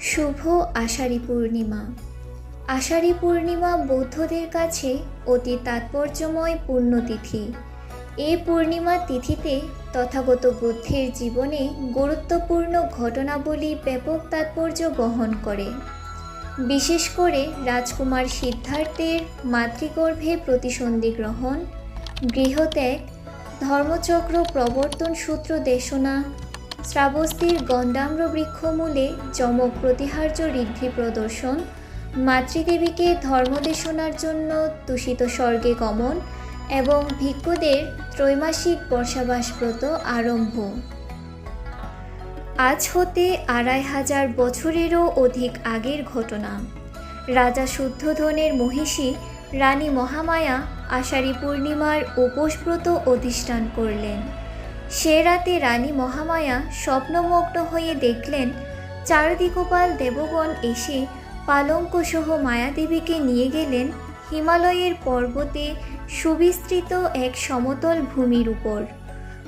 শুভ আষাঢ়ী পূর্ণিমা। আষাঢ়ী পূর্ণিমা বৌদ্ধদের কাছে অতি তাৎপর্যময় পুণ্যতিথি এই পূর্ণিমা তিথিতে তথাগত বুদ্ধের জীবনে গুরুত্বপূর্ণ ঘটনাবলী ব্যাপক তাৎপর্য বহন করে। বিশেষ করে রাজকুমার সিদ্ধার্থের মাতৃগর্ভে প্রতিসন্ধি গ্রহণ, গৃহত্যাগ, ধর্মচক্র প্রবর্তন সূত্র দেশনা শ্রাবস্তির গন্ডাম্র বৃক্ষমূলে চমক প্রতিহার্য ঋদ্ধি প্রদর্শন, মাতৃদেবীকে ধর্মদেশনার জন্য দূষিত স্বর্গে গমন এবং ভিক্ষুদের ত্রৈমাসিক বর্ষাবাস ব্রত আরম্ভ। আজ হতে আড়াই হাজার বছরেরও অধিক আগের ঘটনা। রাজা শুদ্ধধনের মহিষী রানী মহামায়া আষাঢ়ী পূর্ণিমার উপোসব্রত অধিষ্ঠান করলেন। সে রাতে রানী মহামায়া স্বপ্নমগ্ন হয়ে দেখলেন চারদিকপাল দেবগণ এসে পালঙ্কসহ মায়াদেবীকে নিয়ে গেলেন হিমালয়ের পর্বতে সুবিস্তৃত এক সমতল ভূমির উপর।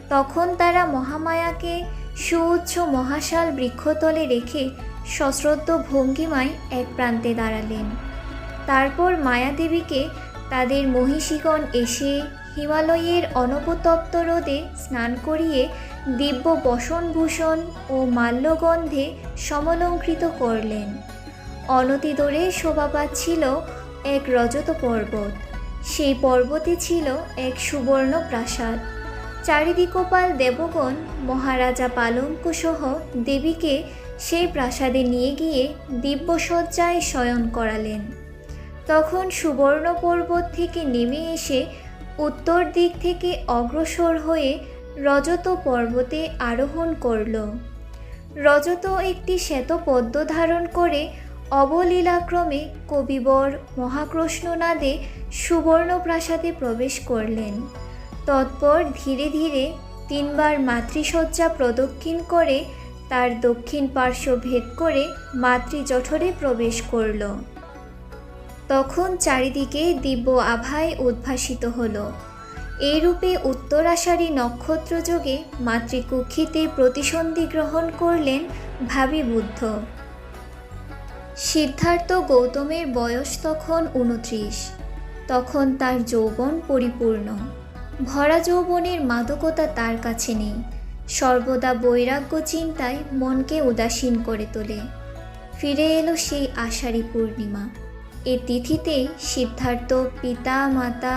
তখন তারা মহামায়াকে সুউচ্চ মহাশাল বৃক্ষতলে রেখে সশ্রদ্ধ ভঙ্গিমায় এক প্রান্তে দাঁড়ালেন। তারপর মায়াদেবীকে তাদের মহিষীগণ এসে হিমালয়ের অনবতপ্ত রোদে স্নান করিয়ে দিব্য বসনভূষণ ও মাল্যগন্ধে সমলঙ্কৃত করলেন। অনতিদূরে শোভা পাচ্ছিল এক রজত পর্বত। সেই পর্বতে ছিল এক সুবর্ণ প্রাসাদ। চারিদিকপাল দেবগণ, মহারাজা পালঙ্কসহ দেবীকে সেই প্রাসাদে নিয়ে গিয়ে দিব্যসজ্জায় শয়ন করালেন। তখন সুবর্ণ পর্বত থেকে নেমে এসে উত্তর দিক থেকে অগ্রসর হয়ে রজত পর্বতে আরোহণ করল। রজত একটি শ্বেত পদ্ম ধারণ করে অবলীলাক্রমে কবিবর মহাকৃষ্ণনাদে সুবর্ণ প্রাসাদে প্রবেশ করলেন। তৎপর ধীরে ধীরে তিনবার মাতৃসজ্জা প্রদক্ষিণ করে তার দক্ষিণ পার্শ্ব ভেদ করে মাতৃজঠরে প্রবেশ করল। তখন চারিদিকে দিব্য আভায় উদ্ভাসিত হল। এইরূপে উত্তরাষাঢ়ী নক্ষত্রযোগে মাতৃকুক্ষিতে প্রতিসন্ধি গ্রহণ করলেন ভাবি বুদ্ধ। সিদ্ধার্থ গৌতমের বয়স তখন উনত্রিশ তখন তার যৌবন পরিপূর্ণ। ভরা যৌবনের মাদকতা তার কাছে নেই। সর্বদা বৈরাগ্য চিন্তায় মনকে উদাসীন করে তোলে। ফিরে এলো সেই আষাঢ়ী পূর্ণিমা। এ তিথিতে সিদ্ধার্থ পিতা মাতা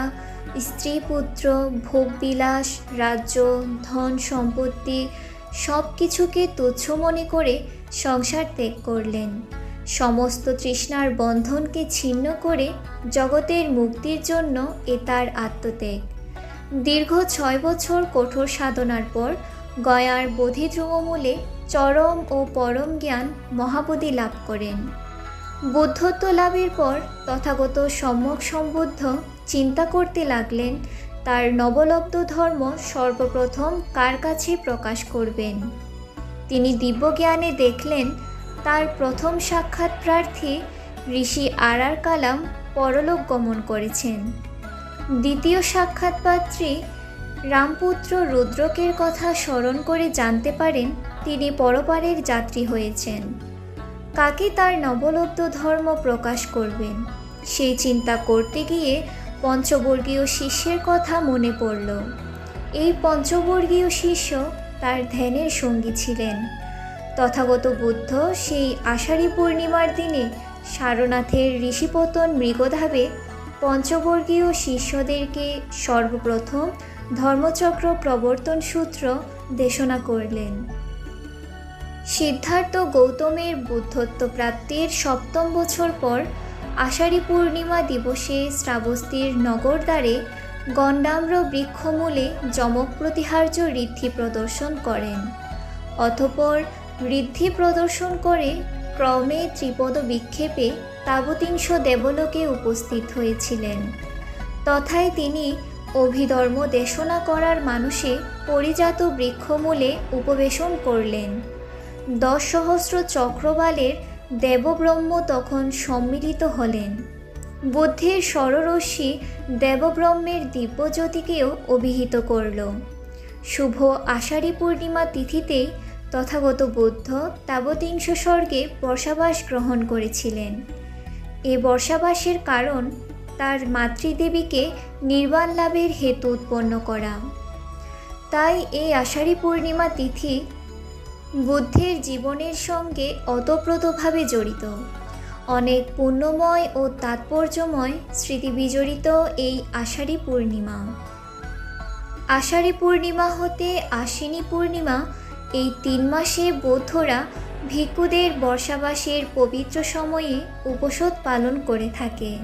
স্ত্রী পুত্র ভোগবিলাস, রাজ্য, ধন সম্পত্তি সব কিছুকে তুচ্ছ মনে করে সংসার ত্যাগ করলেন। সমস্ত তৃষ্ণার বন্ধনকে ছিন্ন করে জগতের মুক্তির জন্য এ তার আত্মত্যাগ। দীর্ঘ ছয় বছর কঠোর সাধনার পর গয়ার বোধিধ্রুবমূলে চরম ও পরম জ্ঞান মহাবোধি লাভ করেন। বুদ্ধত্ব লাভের পর তথাগত সম্যক সম্বুদ্ধ চিন্তা করতে লাগলেন, তার নবলব্ধ ধর্ম সর্বপ্রথম কার কাছে প্রকাশ করবেন? তিনি দিব্যজ্ঞানে দেখলেন, তার প্রথম সাক্ষাৎ প্রার্থী ঋষি আর আর কালাম পরলোক গমন করেছেন। দ্বিতীয় সাক্ষাৎপাত্রী রামপুত্র রুদ্রকের কথা স্মরণ করে জানতে পারেন, তিনি পরপারের যাত্রী হয়েছেন। কাকে তার নবলব্ধ ধর্ম প্রকাশ করবেন? সেই চিন্তা করতে গিয়ে পঞ্চবর্গীয় শিষ্যের কথা মনে পড়ল। এই পঞ্চবর্গীয় শিষ্য তার ধ্যানের সঙ্গী ছিলেন। তথাগত বুদ্ধ সেই আষাঢ়ী পূর্ণিমার দিনে সারনাথের ঋষিপতন মৃগধাবে পঞ্চবর্গীয় শিষ্যদেরকে সর্বপ্রথম ধর্মচক্র প্রবর্তন সূত্র দেশনা করলেন। সিদ্ধার্থ গৌতমের বুদ্ধত্ব প্রাপ্তির সপ্তম বছর পর আষাঢ়ী পূর্ণিমা দিবসে শ্রাবস্তির নগরদ্বারে গণ্ডাম্র বৃক্ষমূলে যমক প্রতিহার্য ঋদ্ধি প্রদর্শন করেন। অতপর ঋদ্ধি প্রদর্শন করে ক্রমে ত্রিপদ বিক্ষেপে তাবতিংশ দেবলোকে উপস্থিত হয়েছিলেন। তথায় তিনি অভিধর্ম দেশনা করার মানুষে পরিজাত বৃক্ষমূলে উপবেশন করলেন। দশ সহস্র চক্রবালের দেবব্রহ্ম তখন সম্মিলিত হলেন। বুদ্ধির সররশ্মি দেবব্রহ্মের দিব্যজ্যোতিকেও অভিহিত করল। শুভ আষাঢ়ী পূর্ণিমা তিথিতেই তথাগত বুদ্ধ তাবতিংশ স্বর্গে বর্ষাবাস গ্রহণ করেছিলেন। এ বর্ষাবাসের কারণ তার মাতৃদেবীকে নির্বাণ লাভের হেতু উৎপন্ন করা। তাই এই আষাঢ়ী পূর্ণিমা তিথি বুদ্ধের জীবনের সঙ্গে অতপ্রতভাবে জড়িত। অনেক পুণ্যময় ও তাৎপর্যময় স্মৃতি বিজড়িত এই আষাঢ়ী পূর্ণিমা। আষাঢ়ী পূর্ণিমা হতে আশ্বিনী পূর্ণিমা এই তিন মাসে বৌদ্ধরা ভিক্ষুদের বর্ষাবাসের পবিত্র সময়ে উপসদ পালন করে থাকে.